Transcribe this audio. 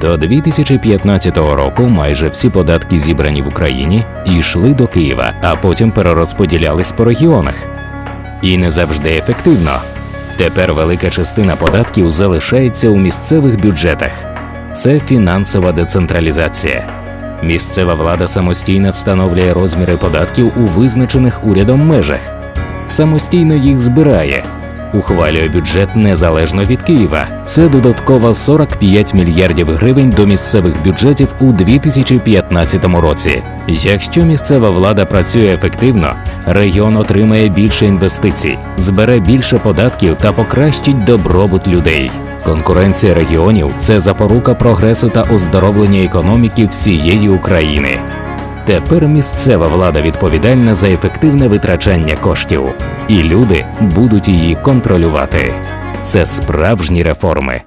До 2015 року майже всі податки, зібрані в Україні, йшли до Києва, а потім перерозподілялись по регіонах. І не завжди ефективно. Тепер велика частина податків залишається у місцевих бюджетах. Це фінансова децентралізація. Місцева влада самостійно встановлює розміри податків у визначених урядом межах, самостійно їх збирає, ухвалює бюджет незалежно від Києва. Це додатково 45 мільярдів гривень до місцевих бюджетів у 2015 році. Якщо місцева влада працює ефективно, регіон отримає більше інвестицій, збере більше податків та покращить добробут людей. Конкуренція регіонів це запорука прогресу та оздоровлення економіки всієї України. Тепер місцева влада відповідальна за ефективне витрачання коштів, і люди будуть її контролювати. Це справжні реформи.